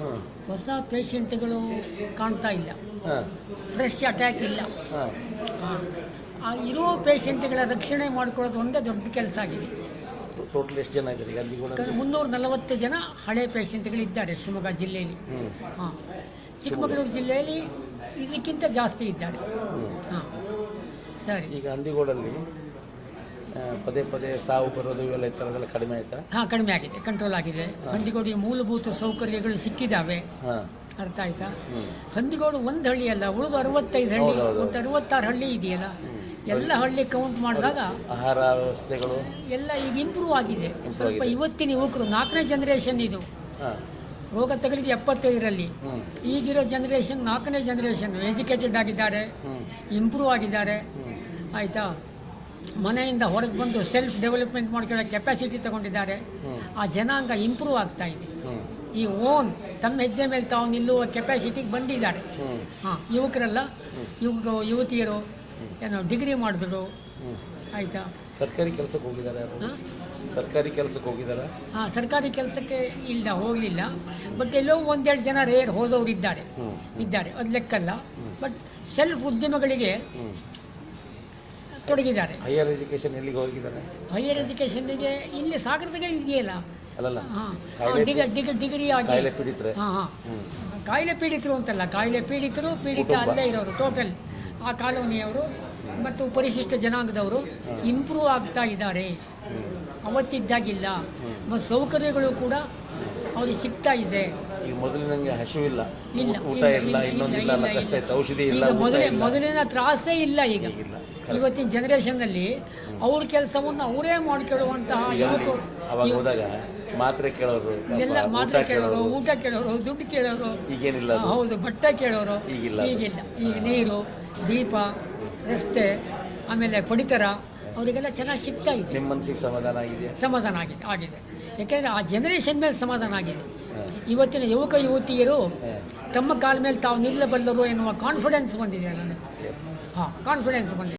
ಹಾಂ ಹೊಸ ಪೇಷಂಟ್ಗಳು ಕಾಣ್ತಾ ಇಲ್ಲ. ಫ್ರೆಶ್ ಅಟ್ಯಾಕ್ ಇಲ್ಲ. ಆ ಇರೋ ಪೇಷಂಟ್ಗಳ ರಕ್ಷಣೆ ಮಾಡ್ಕೊಳ್ಳೋದು ಒಂದೇ ದೊಡ್ಡ ಕೆಲಸ ಆಗಿದೆ. ಟೋಟಲ್ ಎಷ್ಟು ಜನ ಇದ್ದಾರೆ? ಅಲ್ಲಿ ಕೂಡ ಮುನ್ನೂರ ನಲವತ್ತು ಜನ ಹಳೆ ಪೇಷಂಟ್ಗಳಿದ್ದಾರೆ ಶಿವಮೊಗ್ಗ ಜಿಲ್ಲೆಯಲ್ಲಿ. ಹಾಂ. ಚಿಕ್ಕಮಗಳೂರು ಜಿಲ್ಲೆಯಲ್ಲಿ ಇದಕ್ಕಿಂತ ಜಾಸ್ತಿ ಇದ್ದಾರೆ. ಹಾಂ. ಸರಿ. ಈಗ ಹಂದಿಗೋಡಲ್ಲಿ ಪದೇ ಪದೇ ಸಾವು ಬರೋದು ಇವೆಲ್ಲ ಥರದ್ದೆಲ್ಲ ಕಡಿಮೆ ಆಯ್ತಾ? ಹಾಂ ಕಡಿಮೆ ಆಗಿದೆ ಕಂಟ್ರೋಲ್ ಆಗಿದೆ. ಹಂದಿಗೋಡಿಗೆ ಮೂಲಭೂತ ಸೌಕರ್ಯಗಳು ಸಿಕ್ಕಿದ್ದಾವೆ ಅರ್ಥ ಆಯ್ತಾ? ಹಂದಿಗೋಡು ಒಂದು ಹಳ್ಳಿ ಅಲ್ಲ ಉಳಿದು ಅರವತ್ತೈದು ಹಳ್ಳಿ. ಒಟ್ಟು ಅರವತ್ತಾರು ಹಳ್ಳಿ ಇದೆಯಲ್ಲ? ಎಲ್ಲ ಹಳ್ಳಿ ಕೌಂಟ್ ಮಾಡಿದಾಗ ಆಹಾರ ವ್ಯವಸ್ಥೆಗಳು? ಎಲ್ಲ ಈಗ ಇಂಪ್ರೂವ್ ಆಗಿದೆ. ಸ್ವಲ್ಪ ಇವತ್ತಿನ ಯುವಕರು ನಾಲ್ಕನೇ ಜನರೇಷನ್ ಇದು. ರೋಗ ತಗಲಿಗೆ ಎಪ್ಪತ್ತೈದರಲ್ಲಿ. ಈಗಿರೋ ಜನ್ರೇಷನ್ ನಾಲ್ಕನೇ ಜನ್ರೇಷನ್ ಎಜುಕೇಟೆಡ್ ಆಗಿದ್ದಾರೆ. ಇಂಪ್ರೂವ್ ಆಗಿದ್ದಾರೆ. ಆಯಿತಾ? ಮನೆಯಿಂದ ಹೊರಗೆ ಬಂದು ಸೆಲ್ಫ್ ಡೆವಲಪ್ಮೆಂಟ್ ಮಾಡ್ಕೊಳ್ಳೋ ಕೆಪಾಸಿಟಿ ತಗೊಂಡಿದ್ದಾರೆ. ಆ ಜನಾಂಗ ಇಂಪ್ರೂವ್ ಆಗ್ತಾ ಇದೆ. ಈ ಓನ್ ತಮ್ಮ ಹೆಜ್ಜೆ ಮೇಲೆ ತಾವು ನಿಲ್ಲುವ ಕೆಪಾಸಿಟಿಗೆ ಬಂದಿದ್ದಾರೆ. ಹಾಂ ಯುವಕರೆಲ್ಲ ಯುವಕ ಯುವತಿಯರು ಏನೋ ಡಿಗ್ರಿ ಮಾಡಿದ್ರು. ಆಯಿತಾ? ಸರ್ಕಾರಿ ಕೆಲಸಕ್ಕೆ ಹೋಗಿದ್ದಾರೆ ಸರ್ಕಾರಿ ಕೆಲಸಕ್ಕೆ ಹೋಗಿದ್ದಾರೆ? ಹಾಂ ಸರ್ಕಾರಿ ಕೆಲಸಕ್ಕೆ ಇಲ್ಲ ಹೋಗಲಿಲ್ಲ. ಬಟ್ ಎಲ್ಲೋ ಒಂದೆರಡು ಜನ ರೇರ್ ಹೋದವರು ಇದ್ದಾರೆ. ಇದ್ದಾರೆ. ಅದು ಲೆಕ್ಕಲ್ಲ. ಬಟ್ ಸೆಲ್ಫ್ ಉದ್ಯಮಗಳಿಗೆ ತೊಡಗಿದ್ದಾರೆ. ಹೈಯರ್ ಎಜುಕೇಶನ್ ಎಲ್ಲಿಗೆ ಹೋಗಿದ್ದಾರೆ? ಹೈಯರ್ ಎಜುಕೇಷನ್ಗೆ ಇಲ್ಲಿ ಸಾಗರದಾಗ ಇದೆಯಲ್ಲ ಅಲ್ಲಲ್ಲ. ಡಿಗ ಡಿಗ ಡಿಗ್ರಿ ಆಗಿ ಕಾಯಿಲೆ ಪೀಡಿತರು? ಹಾಂ ಹಾಂ. ಕಾಯಿಲೆ ಪೀಡಿತರು ಅಂತಲ್ಲ ಕಾಯಿಲೆ ಪೀಡಿತರು ಪೀಡಿತ ಅಲ್ಲೇ ಇರೋರು ಟೋಟಲ್ ಆ ಕಾಲೋನಿಯವರು ಮತ್ತು ಪರಿಶಿಷ್ಟ ಜನಾಂಗದವರು ಇಂಪ್ರೂವ್ ಆಗ್ತಾ ಇದ್ದಾರೆ. ಅವತ್ತಿದ್ದಾಗಿಲ್ಲ. ಮತ್ತು ಸೌಕರ್ಯಗಳು ಕೂಡ ಅವ್ರಿಗೆ ಸಿಗ್ತಾ ಇದೆ. ಈಗ ಮೊದಲಿನಂಗೆ ಹಸಿವಿಲ್ಲ ಇಲ್ಲ. ಊಟ ಇಲ್ಲ, ಇಲ್ಲ ಇಲ್ಲ, ಇನ್ನೊಂದಿಲ್ಲ ಇಲ್ಲ, ಅನ್ನೋ ಇಲ್ಲ, ಕಷ್ಟ ಇಲ್ಲ. ಇತ್ತು ಔಷಧಿ ಇಲ್ಲ ಈಗ ಊಟ ಮೊದಲೇ ಇಲ್ಲ. ಮೊದಲಿನ ತ್ರಾಸೇ ಇಲ್ಲ ಈಗ. ಇವತ್ತಿನ ಇವತ್ತಿನ ಜನರೇಷನ್ನಲ್ಲಿ ಅವ್ರ ಕೆಲಸವನ್ನು ಅವರೇ ಮಾಡ್ಕೊಳ್ಳುವಂತಹ ಈಗ ಅಲ್ಲಿ ಯುವಕರು. ಅವಾಗ ಹೋದಾಗ ಮಾತ್ರೆ ಕೇಳೋರು ಎಲ್ಲ ಮಾತ್ರೆ ಮಾತ್ರ ಊಟ ಕೇಳೋರು ಕೇಳೋರು. ಊಟ ಕೇಳೋರು ದುಡ್ಡು ಕೇಳೋರು. ಈಗೇನಿಲ್ಲ ಅದು. ಹೌದು ಬಟ್ಟೆ ಕೇಳೋರು. ಈಗಿಲ್ಲ ಅದು. ಈಗಿಲ್ಲ. ಈಗ ನೀರು ದೀಪ ರಸ್ತೆ ಆಮೇಲೆ ಪಡಿತರ. ಅವರಿಗೆಲ್ಲ ಚೆನ್ನಾಗಿ ಸಿಗ್ತಾ ಇದೆ ನಿಮ್ಮ ಮನಸ್ಸಿಗೆ ಸಮಾಧಾನ ಆಗಿದೆ ಸಮಾಧಾನ ಆಗಿದೆ ಆಗಿದೆ. ಯಾಕೆಂದರೆ ಆ ಜನರೇಷನ್ ಮೇಲೆ ಸಮಾಧಾನ ಆಗಿದೆ. ಇವತ್ತಿನ ಯುವಕ ಯುವತಿಯರು ತಮ್ಮ ಕಾಲ ಮೇಲೆ ತಾವು ನಿಲ್ಲಬಲ್ಲರು ಎನ್ನುವ ಕಾನ್ಫಿಡೆನ್ಸ್ ಬಂದಿದೆ ನನಗೆ ಹಾಂ ಕಾನ್ಫಿಡೆನ್ಸ್ ಬಂದಿದೆ.